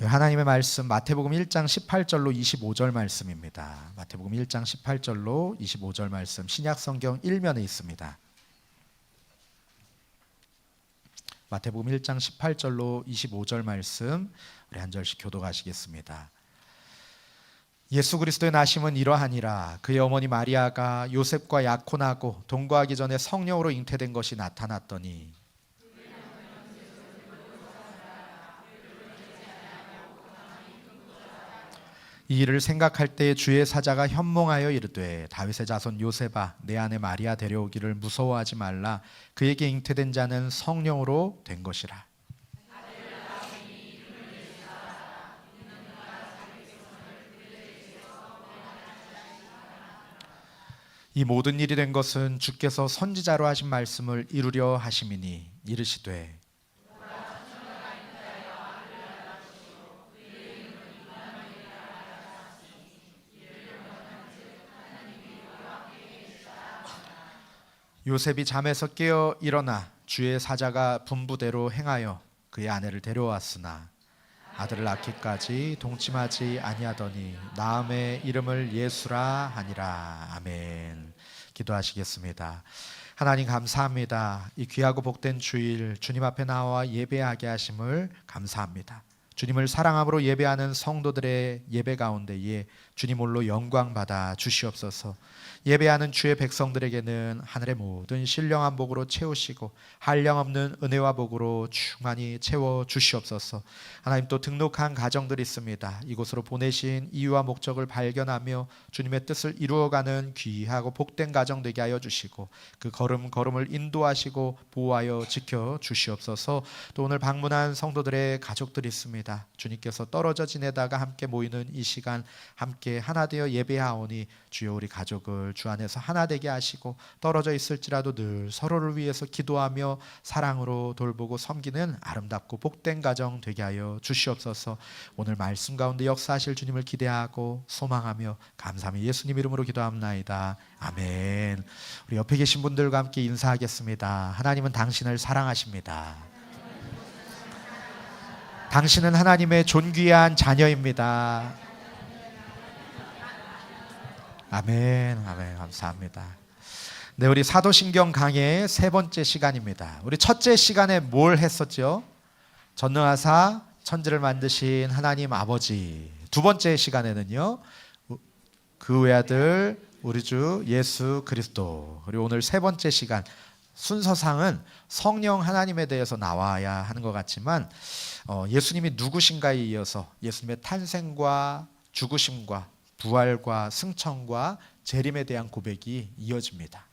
하나님의 말씀 마태복음 1장 18절로 25절 말씀입니다. 마태복음 1장 18절로 25절 말씀 신약 성경 1면에 있습니다. 마태복음 1장 18절로 25절 말씀 우리 한 절씩 교도하시겠습니다. 예수 그리스도의 나심은 이러하니라 그의 어머니 마리아가 요셉과 약혼하고 동거하기 전에 성령으로 잉태된 것이 나타났더니 이 일을 생각할 때 주의 사자가 현몽하여 이르되 다윗의 자손 요셉아 내 아내 마리아 데려오기를 무서워하지 말라. 그에게 잉태된 자는 성령으로 된 것이라. 이 모든 일이 된 것은 주께서 선지자로 하신 말씀을 이루려 하심이니 이르시되 요셉이 잠에서 깨어 일어나 주의 사자가 분부대로 행하여 그의 아내를 데려왔으나 아들을 낳기까지 동침하지 아니하더니 나음의 이름을 예수라 하니라. 아멘. 기도하시겠습니다. 하나님 감사합니다. 이 귀하고 복된 주일 주님 앞에 나와 예배하게 하심을 감사합니다. 주님을 사랑함으로 예배하는 성도들의 예배 가운데에 주님 홀로 영광 받아 주시옵소서. 예배하는 주의 백성들에게는 하늘의 모든 신령한 복으로 채우시고 한량없는 은혜와 복으로 충만히 채워 주시옵소서. 하나님 또 등록한 가정들이 있습니다. 이곳으로 보내신 이유와 목적을 발견하며 주님의 뜻을 이루어가는 귀하고 복된 가정 되게 하여 주시고 그 걸음 걸음을 인도하시고 보호하여 지켜 주시옵소서. 또 오늘 방문한 성도들의 가족들이 있습니다. 주님께서 떨어져 지내다가 함께 모이는 이 시간 함께 하나 되어 예배하오니 주여 우리 가족을 주 안에서 하나 되게 하시고 떨어져 있을지라도 늘 서로를 위해서 기도하며 사랑으로 돌보고 섬기는 아름답고 복된 가정 되게 하여 주시옵소서. 오늘 말씀 가운데 역사하실 주님을 기대하고 소망하며 감사하며 예수님 이름으로 기도합나이다. 아멘. 우리 옆에 계신 분들과 함께 인사하겠습니다. 하나님은 당신을 사랑하십니다. 당신은 하나님의 존귀한 자녀입니다. 아멘, 아멘, 감사합니다. 네, 우리 사도신경 강의 세 번째 시간입니다. 우리 첫째 시간에 뭘 했었죠? 전능하사 천지를 만드신 하나님 아버지. 두 번째 시간에는요, 그 외아들 우리 주 예수 그리스도. 그리고 오늘 세 번째 시간 순서상은 성령 하나님에 대해서 나와야 하는 것 같지만 어, 예수님이 누구신가에 이어서 예수님의 탄생과 죽으심과 부활과 승천과 재림에 대한 고백이 이어집니다.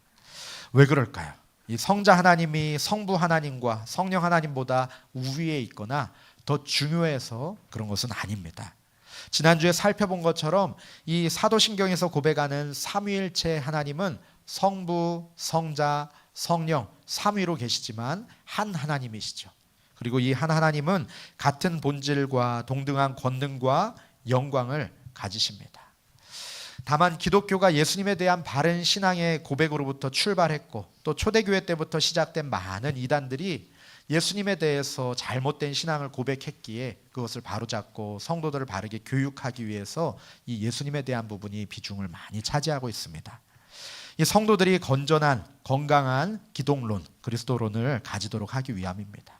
왜 그럴까요? 이 성자 하나님이 성부 하나님과 성령 하나님보다 우위에 있거나 더 중요해서 그런 것은 아닙니다. 지난주에 살펴본 것처럼 이 사도신경에서 고백하는 삼위일체 하나님은 성부, 성자, 성령 삼위로 계시지만 한 하나님이시죠. 그리고 이 한 하나님은 같은 본질과 동등한 권능과 영광을 가지십니다. 다만 기독교가 예수님에 대한 바른 신앙의 고백으로부터 출발했고 또 초대교회 때부터 시작된 많은 이단들이 예수님에 대해서 잘못된 신앙을 고백했기에 그것을 바로잡고 성도들을 바르게 교육하기 위해서 이 예수님에 대한 부분이 비중을 많이 차지하고 있습니다. 이 성도들이 건전한 건강한 기독론 그리스도론을 가지도록 하기 위함입니다.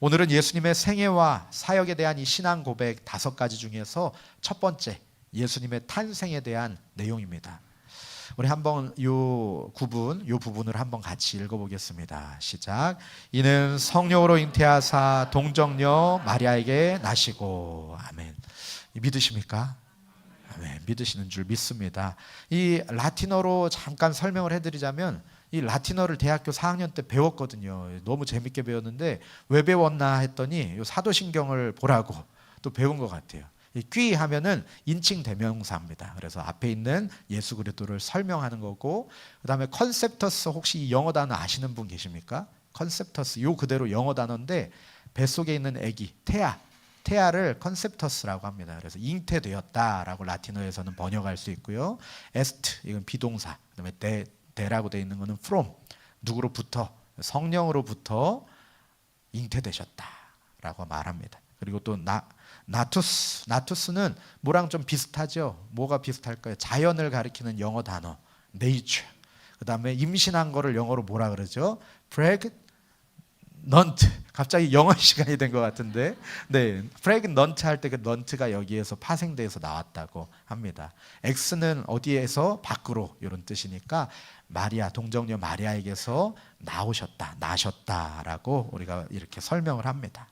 오늘은 예수님의 생애와 사역에 대한 이 신앙 고백 다섯 가지 중에서 첫 번째 예수님의 탄생에 대한 내용입니다. 우리 한번 요 구분, 요 부분을 한번 같이 읽어보겠습니다. 시작. 이는 성령으로 잉태하사 동정녀 마리아에게 나시고 아멘. 믿으십니까? 아멘. 믿으시는 줄 믿습니다. 이 라틴어로 잠깐 설명을 해드리자면 이 라틴어를 대학교 4학년 때 배웠거든요. 너무 재밌게 배웠는데 왜 배웠나 했더니 사도신경을 보라고 또 배운 것 같아요. 귀 하면은 인칭 대명사입니다. 그래서 앞에 있는 예수 그리스도를 설명하는 거고 그다음에 컨셉터스 혹시 영어 단어 아시는 분 계십니까? 컨셉터스 요 그대로 영어 단어인데 뱃속에 있는 아기 태아 태아를 컨셉터스라고 합니다. 그래서 잉태되었다라고 라틴어에서는 번역할 수 있고요. 에스트 이건 비동사. 그다음에 데 데라고 되어 있는 거는 from 누구로부터 성령으로부터 잉태되셨다라고 말합니다. 그리고 또 나 나투스. 나투스는 뭐랑 좀 비슷하죠? 뭐가 비슷할까요? 자연을 가리키는 영어 단어 nature. 그다음에 임신한 거를 영어로 뭐라 그러죠? pregnant. 갑자기 영어 시간이 된 것 같은데, 네, pregnant 할 때 그 nant가 여기에서 파생돼서 나왔다고 합니다. X는 어디에서 밖으로 이런 뜻이니까 마리아 동정녀 마리아에게서 나오셨다, 나셨다라고 우리가 이렇게 설명을 합니다.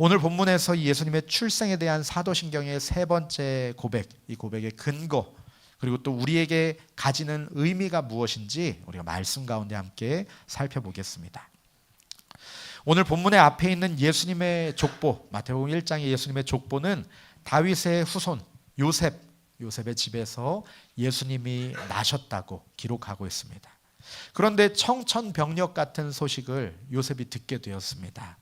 오늘 본문에서 이 예수님의 출생에 대한 사도신경의 세 번째 고백, 이 고백의 근거 그리고 또 우리에게 가지는 의미가 무엇인지 우리가 말씀 가운데 함께 살펴보겠습니다. 오늘 본문의 앞에 있는 예수님의 족보, 마태복음 1장의 예수님의 족보는 다윗의 후손 요셉, 요셉의 집에서 예수님이 나셨다고 기록하고 있습니다. 그런데 청천벽력 같은 소식을 요셉이 듣게 되었습니다.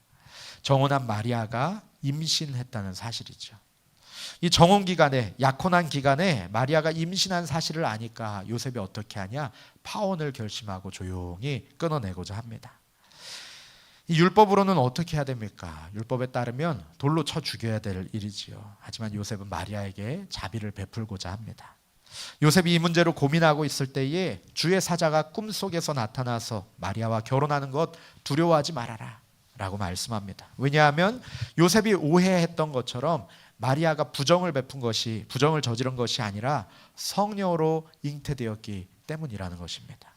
정혼한 마리아가 임신했다는 사실이죠. 이 정혼 기간에 약혼한 기간에 마리아가 임신한 사실을 아니까 요셉이 어떻게 하냐? 파혼을 결심하고 조용히 끊어내고자 합니다. 이 율법으로는 어떻게 해야 됩니까? 율법에 따르면 돌로 쳐 죽여야 될 일이지요. 하지만 요셉은 마리아에게 자비를 베풀고자 합니다. 요셉이 이 문제로 고민하고 있을 때에 주의 사자가 꿈속에서 나타나서 마리아와 결혼하는 것 두려워하지 말아라. 라고 말씀합니다. 왜냐하면 요셉이 오해했던 것처럼 마리아가 부정을 베푼 것이 부정을 저지른 것이 아니라 성녀로 잉태되었기 때문이라는 것입니다.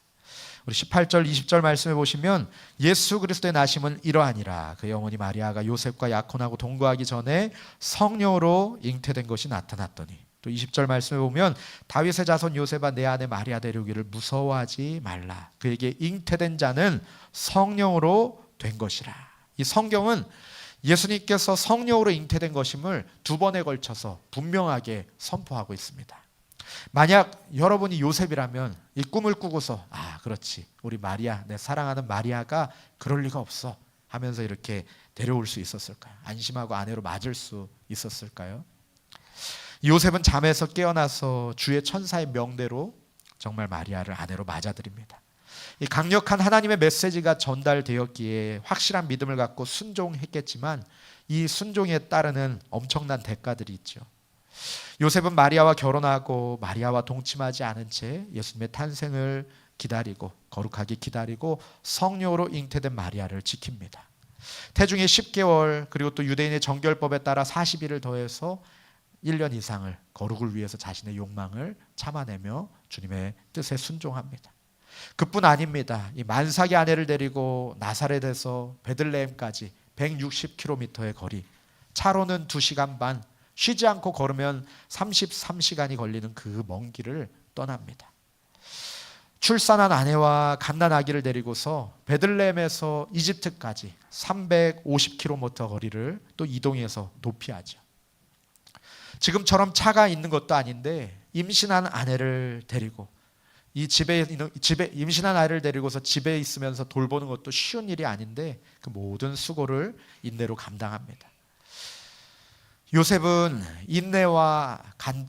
우리 18절 20절 말씀해 보시면 예수 그리스도의 나심은 이러하니라 그 영혼이 마리아가 요셉과 약혼하고 동거하기 전에 성녀로 잉태된 것이 나타났더니 또 20절 말씀해 보면 다윗의 자손 요셉아 내 안에 마리아 데려오기를 무서워하지 말라 그에게 잉태된 자는 성령으로 된 것이라 이 성경은 예수님께서 성령으로 잉태된 것임을 두 번에 걸쳐서 분명하게 선포하고 있습니다. 만약 여러분이 요셉이라면 이 꿈을 꾸고서 아 그렇지 우리 마리아 내 사랑하는 마리아가 그럴 리가 없어 하면서 이렇게 데려올 수 있었을까요? 안심하고 아내로 맞을 수 있었을까요? 요셉은 잠에서 깨어나서 주의 천사의 명대로 정말 마리아를 아내로 맞아들입니다. 이 강력한 하나님의 메시지가 전달되었기에 확실한 믿음을 갖고 순종했겠지만 이 순종에 따르는 엄청난 대가들이 있죠. 요셉은 마리아와 결혼하고 마리아와 동침하지 않은 채 예수님의 탄생을 기다리고 거룩하게 기다리고 성령으로 잉태된 마리아를 지킵니다. 태중에 10개월 그리고 또 유대인의 정결법에 따라 40일을 더해서 1년 이상을 거룩을 위해서 자신의 욕망을 참아내며 주님의 뜻에 순종합니다. 그뿐 아닙니다. 이 만삭의 아내를 데리고 나사렛에서 베들레헴까지 160km의 거리, 차로는 2시간 반, 쉬지 않고 걸으면 33시간이 걸리는 그 먼 길을 떠납니다. 출산한 아내와 갓난 아기를 데리고서 베들레헴에서 이집트까지 350km 거리를 또 이동해서 도피하죠. 지금처럼 차가 있는 것도 아닌데 임신한 아내를 데리고 이 집에 집에 임신한 아이를 데리고서 집에 있으면서 돌보는 것도 쉬운 일이 아닌데 그 모든 수고를 인내로 감당합니다. 요셉은 인내와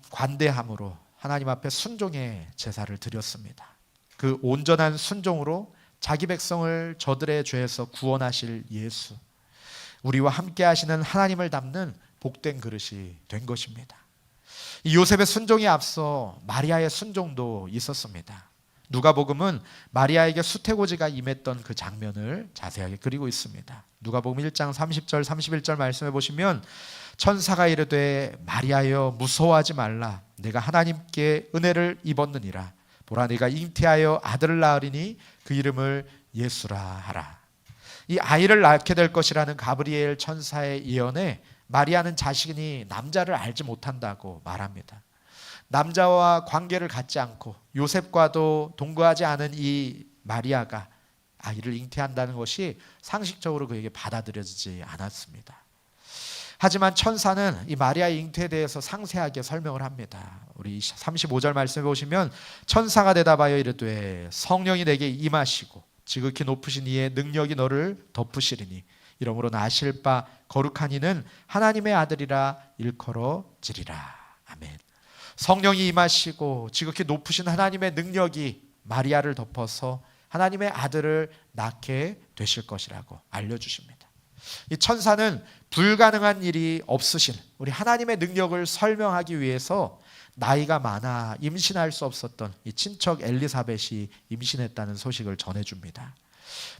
관대함으로 하나님 앞에 순종의 제사를 드렸습니다. 그 온전한 순종으로 자기 백성을 저들의 죄에서 구원하실 예수, 우리와 함께 하시는 하나님을 담는 복된 그릇이 된 것입니다. 이 요셉의 순종에 앞서 마리아의 순종도 있었습니다. 누가복음은 마리아에게 수태고지가 임했던 그 장면을 자세하게 그리고 있습니다. 누가복음 1장 30절 31절 말씀해 보시면 천사가 이르되 마리아여 무서워하지 말라 내가 하나님께 은혜를 입었느니라 보라 네가 잉태하여 아들을 낳으리니 그 이름을 예수라 하라. 이 아이를 낳게 될 것이라는 가브리엘 천사의 예언에 마리아는 자신이 남자를 알지 못한다고 말합니다. 남자와 관계를 갖지 않고 요셉과도 동거하지 않은 이 마리아가 아이를 잉태한다는 것이 상식적으로 그에게 받아들여지지 않았습니다. 하지만 천사는 이 마리아의 잉태에 대해서 상세하게 설명을 합니다. 우리 35절 말씀해 보시면 천사가 대답하여 이르되 성령이 내게 임하시고 지극히 높으신 이의 능력이 너를 덮으시리니 이러므로 나실 바 거룩한 이는 하나님의 아들이라 일컬어지리라. 아멘. 성령이 임하시고 지극히 높으신 하나님의 능력이 마리아를 덮어서 하나님의 아들을 낳게 되실 것이라고 알려주십니다. 이 천사는 불가능한 일이 없으신 우리 하나님의 능력을 설명하기 위해서 나이가 많아 임신할 수 없었던 이 친척 엘리사벳이 임신했다는 소식을 전해줍니다.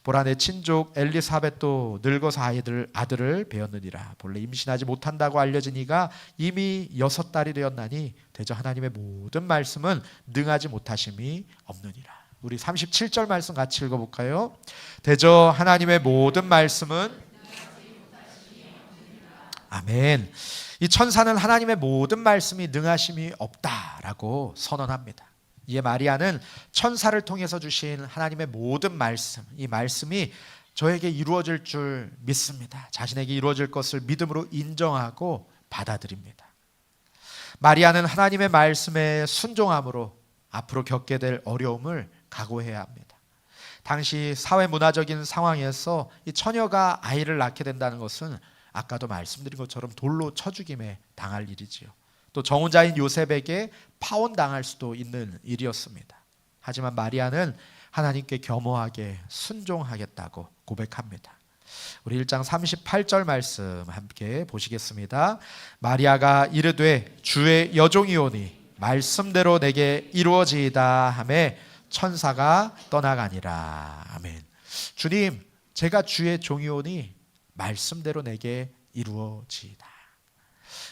보라 내 친족 엘리사벳도 늙어서 아이들 아들을 배었느니라 본래 임신하지 못한다고 알려진 이가 이미 여섯 달이 되었나니 대저 하나님의 모든 말씀은 능하지 못하심이 없느니라 우리 37절 말씀 같이 읽어볼까요? 대저 하나님의 모든 말씀은 아멘. 이 천사는 하나님의 모든 말씀이 능하심이 없다라고 선언합니다. 이에 마리아는 천사를 통해서 주신 하나님의 모든 말씀, 이 말씀이 저에게 이루어질 줄 믿습니다. 자신에게 이루어질 것을 믿음으로 인정하고 받아들입니다. 마리아는 하나님의 말씀에 순종함으로 앞으로 겪게 될 어려움을 각오해야 합니다. 당시 사회 문화적인 상황에서 이 처녀가 아이를 낳게 된다는 것은 아까도 말씀드린 것처럼 돌로 쳐 죽임에 당할 일이지요. 또 정혼자인 요셉에게 파혼당할 수도 있는 일이었습니다. 하지만 마리아는 하나님께 겸허하게 순종하겠다고 고백합니다. 우리 1장 38절 말씀 함께 보시겠습니다. 마리아가 이르되 주의 여종이오니 말씀대로 내게 이루어지이다 하매 천사가 떠나가니라. 아멘. 주님, 제가 주의 종이오니 말씀대로 내게 이루어지이다.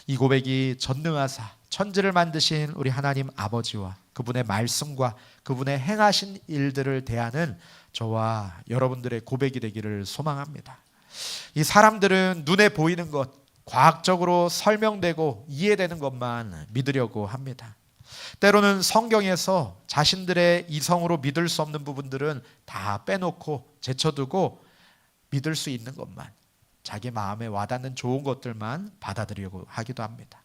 이 고백이 전능하사 천지를 만드신 우리 하나님 아버지와 그분의 말씀과 그분의 행하신 일들을 대하는 저와 여러분들의 고백이 되기를 소망합니다. 이 사람들은 눈에 보이는 것, 과학적으로 설명되고 이해되는 것만 믿으려고 합니다. 때로는 성경에서 자신들의 이성으로 믿을 수 없는 부분들은 다 빼놓고 제쳐두고 믿을 수 있는 것만 자기 마음에 와닿는 좋은 것들만 받아들이려고 하기도 합니다.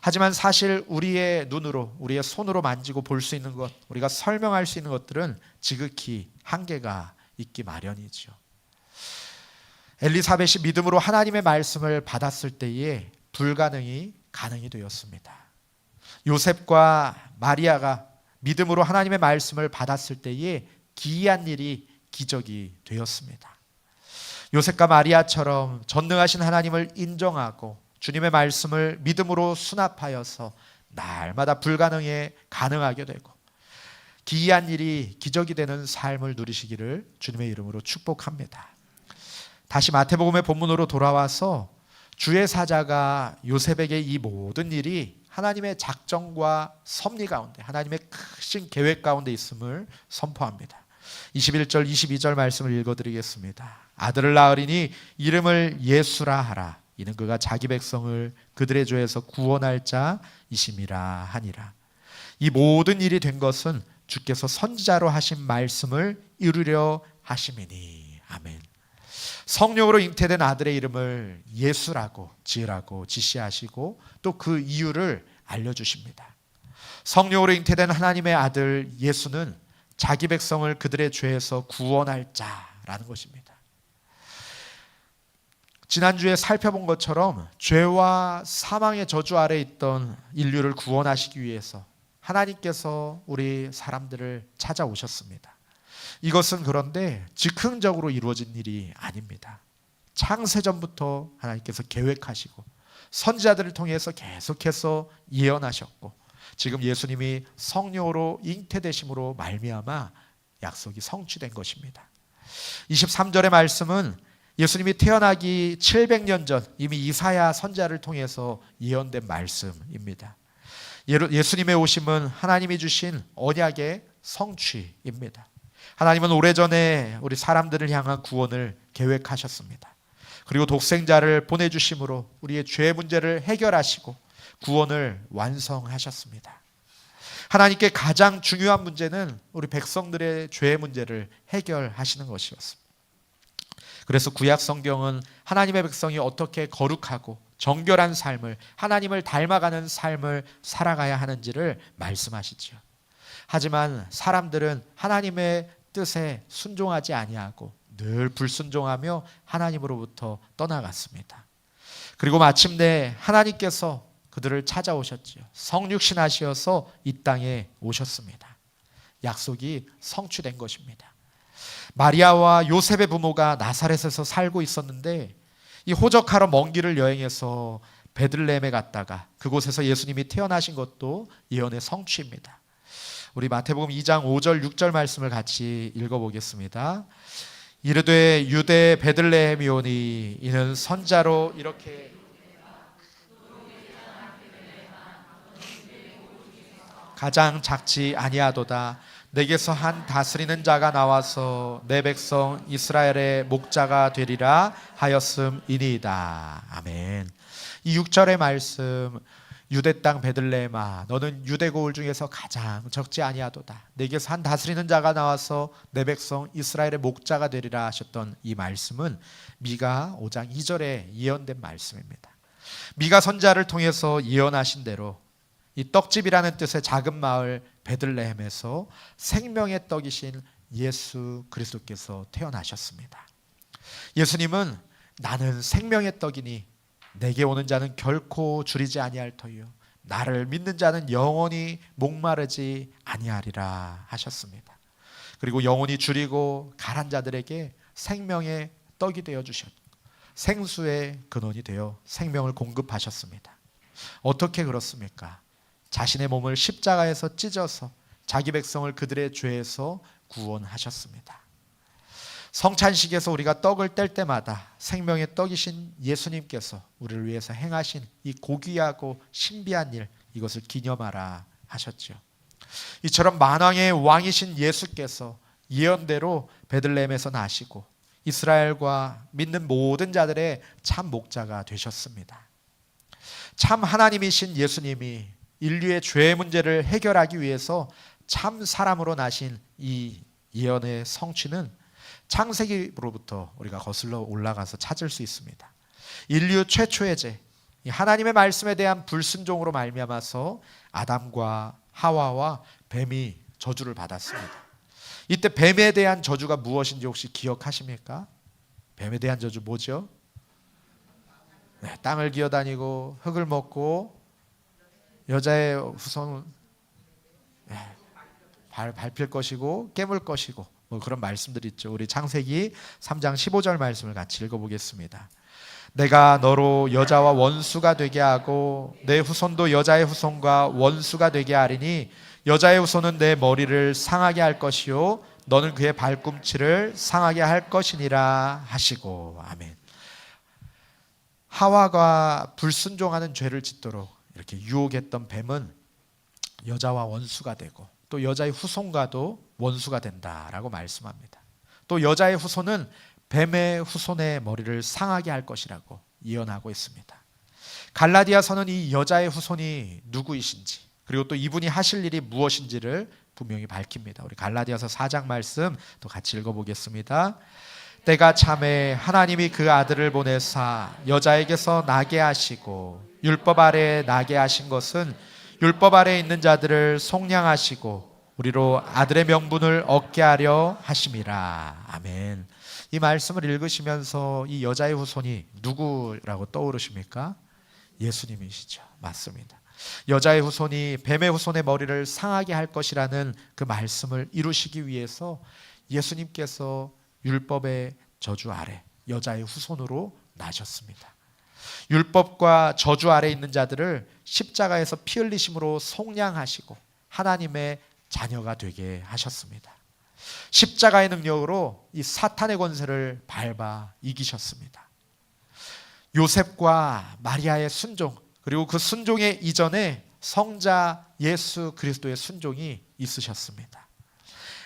하지만 사실 우리의 눈으로 우리의 손으로 만지고 볼 수 있는 것, 우리가 설명할 수 있는 것들은 지극히 한계가 있기 마련이죠. 엘리사벳이 믿음으로 하나님의 말씀을 받았을 때에 불가능이 가능이 되었습니다. 요셉과 마리아가 믿음으로 하나님의 말씀을 받았을 때에 기이한 일이 기적이 되었습니다. 요셉과 마리아처럼 전능하신 하나님을 인정하고 주님의 말씀을 믿음으로 수납하여서 날마다 불가능에 가능하게 되고 기이한 일이 기적이 되는 삶을 누리시기를 주님의 이름으로 축복합니다. 다시 마태복음의 본문으로 돌아와서 주의 사자가 요셉에게 이 모든 일이 하나님의 작정과 섭리 가운데 하나님의 크신 계획 가운데 있음을 선포합니다. 21절 22절 말씀을 읽어 드리겠습니다. 아들을 낳으리니 이름을 예수라 하라. 이는 그가 자기 백성을 그들의 죄에서 구원할 자이심이라 하니라. 이 모든 일이 된 것은 주께서 선지자로 하신 말씀을 이루려 하심이니. 아멘. 성령으로 잉태된 아들의 이름을 예수라고 지으라고 지시하시고 또 그 이유를 알려주십니다. 성령으로 잉태된 하나님의 아들 예수는 자기 백성을 그들의 죄에서 구원할 자라는 것입니다. 지난주에 살펴본 것처럼 죄와 사망의 저주 아래 있던 인류를 구원하시기 위해서 하나님께서 우리 사람들을 찾아오셨습니다. 이것은 그런데 즉흥적으로 이루어진 일이 아닙니다. 창세전부터 하나님께서 계획하시고 선지자들을 통해서 계속해서 예언하셨고 지금 예수님이 성령으로 잉태되심으로 말미암아 약속이 성취된 것입니다. 23절의 말씀은 예수님이 태어나기 700년 전 이미 이사야 선자를 통해서 예언된 말씀입니다. 예수님의 오심은 하나님이 주신 언약의 성취입니다. 하나님은 오래전에 우리 사람들을 향한 구원을 계획하셨습니다. 그리고 독생자를 보내주심으로 우리의 죄 문제를 해결하시고 구원을 완성하셨습니다. 하나님께 가장 중요한 문제는 우리 백성들의 죄 문제를 해결하시는 것이었습니다. 그래서 구약 성경은 하나님의 백성이 어떻게 거룩하고 정결한 삶을 하나님을 닮아가는 삶을 살아가야 하는지를 말씀하시지요. 하지만 사람들은 하나님의 뜻에 순종하지 아니하고 늘 불순종하며 하나님으로부터 떠나갔습니다. 그리고 마침내 하나님께서 그들을 찾아오셨지요. 성육신 하시어서 이 땅에 오셨습니다. 약속이 성취된 것입니다. 마리아와 요셉의 부모가 나사렛에서 살고 있었는데 이 호적하러 먼 길을 여행해서 베들레헴에 갔다가 그곳에서 예수님이 태어나신 것도 예언의 성취입니다. 우리 마태복음 2장 5절 6절 말씀을 같이 읽어보겠습니다. 이르되 유대 베들레헴이오니 이는 선자로 이렇게 가장 작지 아니하도다. 내게서 한 다스리는 자가 나와서 내 백성 이스라엘의 목자가 되리라 하였음이니이다. 아멘. 이 6절의 말씀 유대 땅 베들레헴아 너는 유대 고을 중에서 가장 적지 아니하도다. 내게서 한 다스리는 자가 나와서 내 백성 이스라엘의 목자가 되리라 하셨던 이 말씀은 미가 5장 2절에 예언된 말씀입니다. 미가 선자를 통해서 예언하신 대로 이 떡집이라는 뜻의 작은 마을 베들레헴에서 생명의 떡이신 예수 그리스도께서 태어나셨습니다. 예수님은 나는 생명의 떡이니 내게 오는 자는 결코 줄이지 아니할 터이요 나를 믿는 자는 영원히 목마르지 아니하리라 하셨습니다. 그리고 영원히 줄이고 가란 자들에게 생명의 떡이 되어 주셨고 생수의 근원이 되어 생명을 공급하셨습니다. 어떻게 그렇습니까? 자신의 몸을 십자가에서 찢어서 자기 백성을 그들의 죄에서 구원하셨습니다. 성찬식에서 우리가 떡을 뗄 때마다 생명의 떡이신 예수님께서 우리를 위해서 행하신 이 고귀하고 신비한 일 이것을 기념하라 하셨죠. 이처럼 만왕의 왕이신 예수께서 예언대로 베들레헴에서 나시고 이스라엘과 믿는 모든 자들의 참 목자가 되셨습니다. 참 하나님이신 예수님이 인류의 죄 문제를 해결하기 위해서 참 사람으로 나신 이 예언의 성취는 창세기로부터 우리가 거슬러 올라가서 찾을 수 있습니다. 인류 최초의 죄, 하나님의 말씀에 대한 불순종으로 말미암아서 아담과 하와와 뱀이 저주를 받았습니다. 이때 뱀에 대한 저주가 무엇인지 혹시 기억하십니까? 뱀에 대한 저주 뭐죠? 네, 땅을 기어다니고 흙을 먹고 여자의 후손 네, 발 밟힐 것이고 깨물 것이고 뭐 그런 말씀들이 있죠. 우리 창세기 3장 15절 말씀을 같이 읽어보겠습니다. 내가 너로 여자와 원수가 되게 하고 내 후손도 여자의 후손과 원수가 되게 하리니 여자의 후손은 내 머리를 상하게 할 것이요 너는 그의 발꿈치를 상하게 할 것이니라 하시고 아멘. 하와가 불순종하는 죄를 짓도록 이렇게 유혹했던 뱀은 여자와 원수가 되고 또 여자의 후손과도 원수가 된다라고 말씀합니다. 또 여자의 후손은 뱀의 후손의 머리를 상하게 할 것이라고 예언하고 있습니다. 갈라디아서는 이 여자의 후손이 누구이신지 그리고 또 이분이 하실 일이 무엇인지를 분명히 밝힙니다. 우리 갈라디아서 4장 말씀 또 같이 읽어보겠습니다. 때가 참에 하나님이 그 아들을 보내사 여자에게서 나게 하시고 율법 아래 나게 하신 것은 율법 아래 있는 자들을 속량하시고 우리로 아들의 명분을 얻게 하려 하심이라. 아멘. 이 말씀을 읽으시면서 이 여자의 후손이 누구라고 떠오르십니까? 예수님이시죠. 맞습니다. 여자의 후손이 뱀의 후손의 머리를 상하게 할 것이라는 그 말씀을 이루시기 위해서 예수님께서 율법의 저주 아래 여자의 후손으로 나셨습니다. 율법과 저주 아래 있는 자들을 십자가에서 피 흘리심으로 속량하시고 하나님의 자녀가 되게 하셨습니다. 십자가의 능력으로 이 사탄의 권세를 밟아 이기셨습니다. 요셉과 마리아의 순종 그리고 그 순종의 이전에 성자 예수 그리스도의 순종이 있으셨습니다.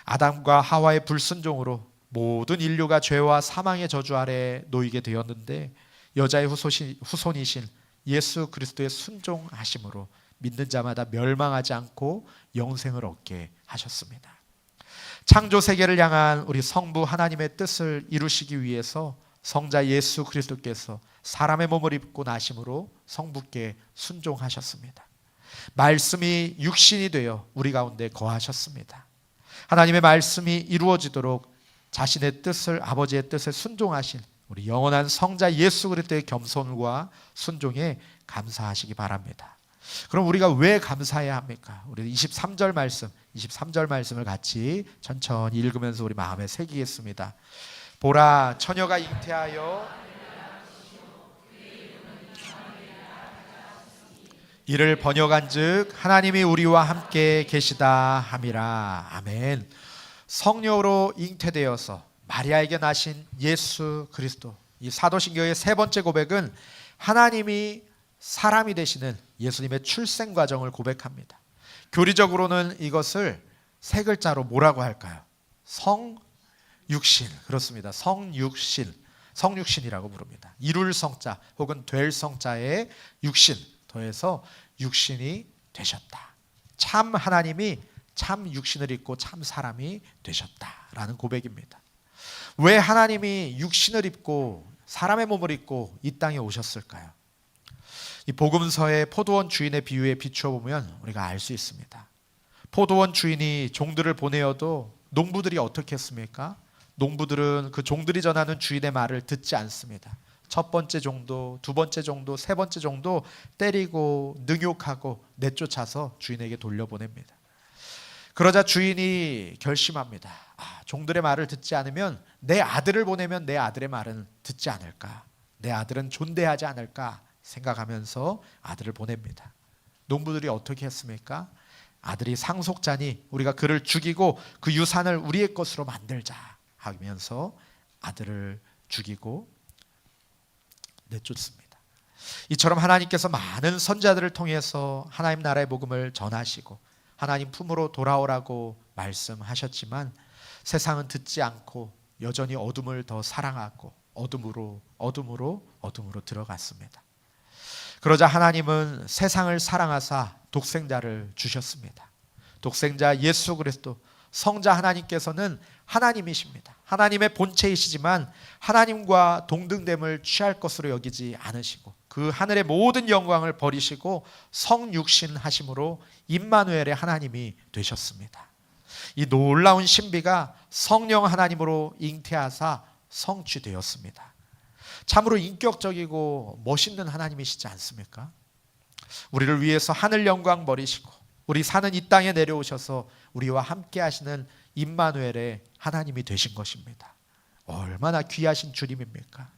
아담과 하와의 불순종으로 모든 인류가 죄와 사망의 저주 아래 놓이게 되었는데 여자의 후손이신 예수 그리스도의 순종하심으로 믿는 자마다 멸망하지 않고 영생을 얻게 하셨습니다. 창조 세계를 향한 우리 성부 하나님의 뜻을 이루시기 위해서 성자 예수 그리스도께서 사람의 몸을 입고 나심으로 성부께 순종하셨습니다. 말씀이 육신이 되어 우리 가운데 거하셨습니다. 하나님의 말씀이 이루어지도록 자신의 뜻을 아버지의 뜻에 순종하신 우리 영원한 성자 예수 그리스도의 겸손과 순종에 감사하시기 바랍니다. 그럼 우리가 왜 감사해야 합니까? 우리 23절 말씀, 23절 말씀을 같이 천천히 읽으면서 우리 마음에 새기겠습니다. 보라, 처녀가 잉태하여 이를 번역한즉 하나님이 우리와 함께 계시다 함이라. 아멘. 성녀로 잉태되어서 마리아에게 나신 예수 그리스도 이 사도신경의 세 번째 고백은 하나님이 사람이 되시는 예수님의 출생 과정을 고백합니다. 교리적으로는 이것을 세 글자로 뭐라고 할까요? 성육신 그렇습니다. 성육신 성육신이라고 부릅니다. 이룰 성자 혹은 될 성자의 육신 더해서 육신이 되셨다. 참 하나님이 참 육신을 입고 참 사람이 되셨다라는 고백입니다. 왜 하나님이 육신을 입고 사람의 몸을 입고 이 땅에 오셨을까요? 이 복음서의 포도원 주인의 비유에 비추어 보면 우리가 알 수 있습니다. 포도원 주인이 종들을 보내어도 농부들이 어떻게 했습니까? 농부들은 그 종들이 전하는 주인의 말을 듣지 않습니다. 첫 번째 정도, 두 번째 정도, 세 번째 정도 때리고 능욕하고 내쫓아서 주인에게 돌려보냅니다. 그러자 주인이 결심합니다. 아, 종들의 말을 듣지 않으면 내 아들을 보내면 내 아들의 말은 듣지 않을까? 내 아들은 존대하지 않을까? 생각하면서 아들을 보냅니다. 농부들이 어떻게 했습니까? 아들이 상속자니 우리가 그를 죽이고 그 유산을 우리의 것으로 만들자 하면서 아들을 죽이고 내쫓습니다. 이처럼 하나님께서 많은 선자들을 통해서 하나님 나라의 복음을 전하시고 하나님 품으로 돌아오라고 말씀하셨지만 세상은 듣지 않고 여전히 어둠을 더 사랑하고 어둠으로 어둠으로 어둠으로 들어갔습니다. 그러자 하나님은 세상을 사랑하사 독생자를 주셨습니다. 독생자 예수 그리스도 성자 하나님께서는 하나님이십니다. 하나님의 본체이시지만 하나님과 동등됨을 취할 것으로 여기지 않으시고 그 하늘의 모든 영광을 버리시고 성육신 하심으로 임마누엘의 하나님이 되셨습니다. 이 놀라운 신비가 성령 하나님으로 잉태하사 성취되었습니다. 참으로 인격적이고 멋있는 하나님이시지 않습니까? 우리를 위해서 하늘 영광 버리시고 우리 사는 이 땅에 내려오셔서 우리와 함께 하시는 임마누엘의 하나님이 되신 것입니다. 얼마나 귀하신 주님입니까?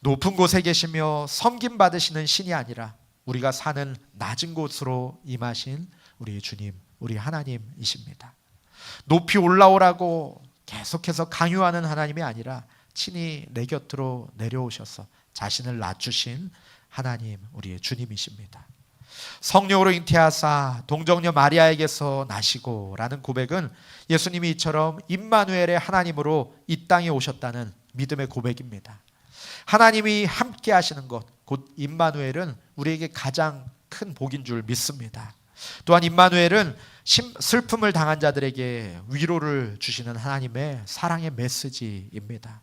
높은 곳에 계시며 섬김 받으시는 신이 아니라 우리가 사는 낮은 곳으로 임하신 우리 주님, 우리 하나님이십니다. 높이 올라오라고 계속해서 강요하는 하나님이 아니라 친히 내 곁으로 내려오셔서 자신을 낮추신 하나님, 우리의 주님이십니다. 성령으로 잉태하사 동정녀 마리아에게서 나시고라는 고백은 예수님이 이처럼 임마누엘의 하나님으로 이 땅에 오셨다는 믿음의 고백입니다. 하나님이 함께 하시는 것, 곧 임마누엘은 우리에게 가장 큰 복인 줄 믿습니다. 또한 임마누엘은 슬픔을 당한 자들에게 위로를 주시는 하나님의 사랑의 메시지입니다.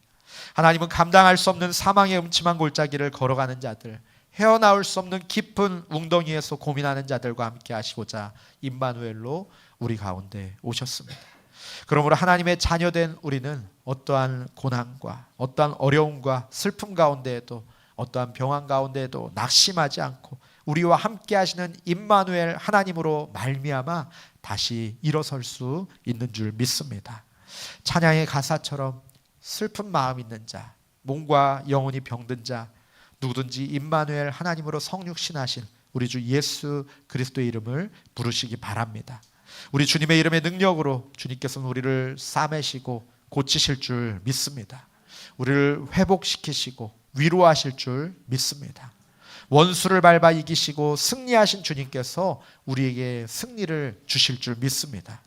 하나님은 감당할 수 없는 사망의 음침한 골짜기를 걸어가는 자들, 헤어나올 수 없는 깊은 웅덩이에서 고민하는 자들과 함께 하시고자 임마누엘로 우리 가운데 오셨습니다. 그러므로 하나님의 자녀된 우리는 어떠한 고난과 어떠한 어려움과 슬픔 가운데에도 어떠한 병환 가운데에도 낙심하지 않고 우리와 함께 하시는 임마누엘 하나님으로 말미암아 다시 일어설 수 있는 줄 믿습니다. 찬양의 가사처럼 슬픈 마음 있는 자, 몸과 영혼이 병든 자, 누구든지 임마누엘 하나님으로 성육신하신 우리 주 예수 그리스도의 이름을 부르시기 바랍니다. 우리 주님의 이름의 능력으로 주님께서는 우리를 싸매시고 고치실 줄 믿습니다. 우리를 회복시키시고 위로하실 줄 믿습니다. 원수를 밟아 이기시고 승리하신 주님께서 우리에게 승리를 주실 줄 믿습니다.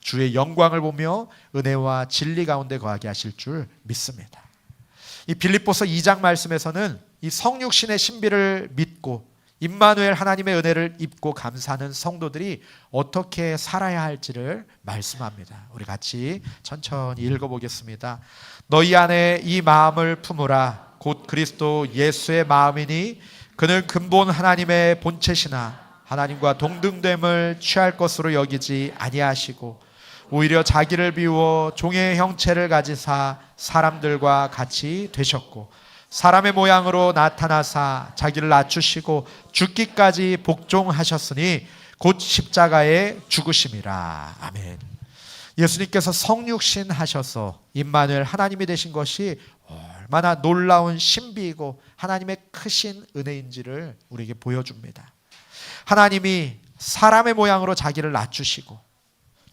주의 영광을 보며 은혜와 진리 가운데 거하게 하실 줄 믿습니다. 이 빌립보서 2장 말씀에서는 이 성육신의 신비를 믿고 임마누엘 하나님의 은혜를 입고 감사하는 성도들이 어떻게 살아야 할지를 말씀합니다. 우리 같이 천천히 읽어 보겠습니다. 너희 안에 이 마음을 품으라 곧 그리스도 예수의 마음이니 그는 근본 하나님의 본체시나 하나님과 동등됨을 취할 것으로 여기지 아니하시고 오히려 자기를 비워 종의 형체를 가지사 사람들과 같이 되셨고 사람의 모양으로 나타나사 자기를 낮추시고 죽기까지 복종하셨으니 곧 십자가에 죽으심이라. 아멘. 예수님께서 성육신 하셔서 임마누엘 하나님이 되신 것이 얼마나 놀라운 신비이고 하나님의 크신 은혜인지를 우리에게 보여줍니다. 하나님이 사람의 모양으로 자기를 낮추시고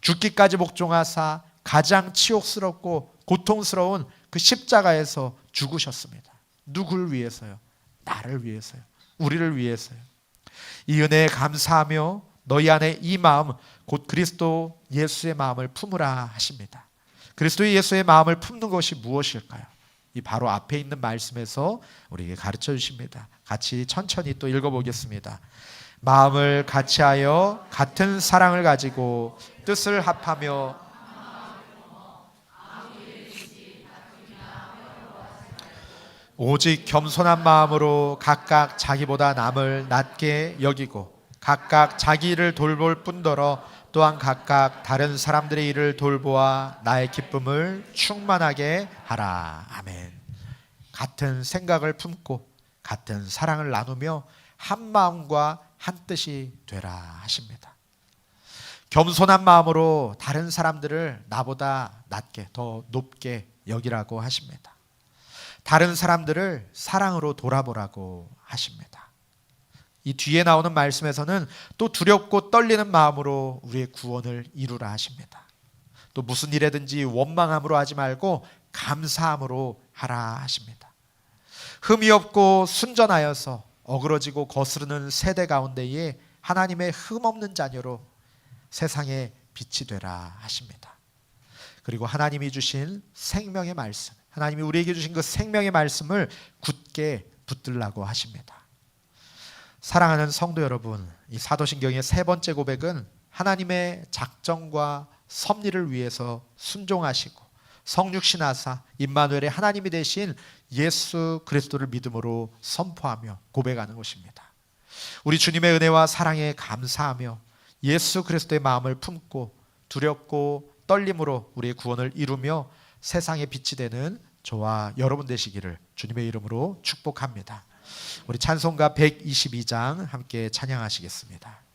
죽기까지 복종하사 가장 치욕스럽고 고통스러운 그 십자가에서 죽으셨습니다. 누굴 위해서요? 나를 위해서요. 우리를 위해서요. 이 은혜에 감사하며 너희 안에 이 마음 곧 그리스도 예수의 마음을 품으라 하십니다. 그리스도 예수의 마음을 품는 것이 무엇일까요? 이 바로 앞에 있는 말씀에서 우리에게 가르쳐 주십니다. 같이 천천히 또 읽어보겠습니다. 마음을 같이하여 같은 사랑을 가지고 뜻을 합하며 오직 겸손한 마음으로 각각 자기보다 남을 낮게 여기고 각각 자기 일을 돌볼 뿐더러 또한 각각 다른 사람들의 일을 돌보아 나의 기쁨을 충만하게 하라. 아멘. 같은 생각을 품고 같은 사랑을 나누며 한 마음과 한 뜻이 되라 하십니다. 겸손한 마음으로 다른 사람들을 나보다 낮게 더 높게 여기라고 하십니다. 다른 사람들을 사랑으로 돌아보라고 하십니다. 이 뒤에 나오는 말씀에서는 또 두렵고 떨리는 마음으로 우리의 구원을 이루라 하십니다. 또 무슨 일에든지 원망함으로 하지 말고 감사함으로 하라 하십니다. 흠이 없고 순전하여서 어그러지고 거스르는 세대 가운데에 하나님의 흠 없는 자녀로 세상에 빛이 되라 하십니다. 그리고 하나님이 주신 생명의 말씀, 하나님이 우리에게 주신 그 생명의 말씀을 굳게 붙들라고 하십니다. 사랑하는 성도 여러분, 이 사도신경의 세 번째 고백은 하나님의 작정과 섭리를 위해서 순종하시고 성육신하사 임마누엘의 하나님이 되신 예수 그리스도를 믿음으로 선포하며 고백하는 것입니다. 우리 주님의 은혜와 사랑에 감사하며 예수 그리스도의 마음을 품고 두렵고 떨림으로 우리의 구원을 이루며 세상의 빛이 되는 저와 여러분 되시기를 주님의 이름으로 축복합니다. 우리 찬송가 122장 함께 찬양하시겠습니다.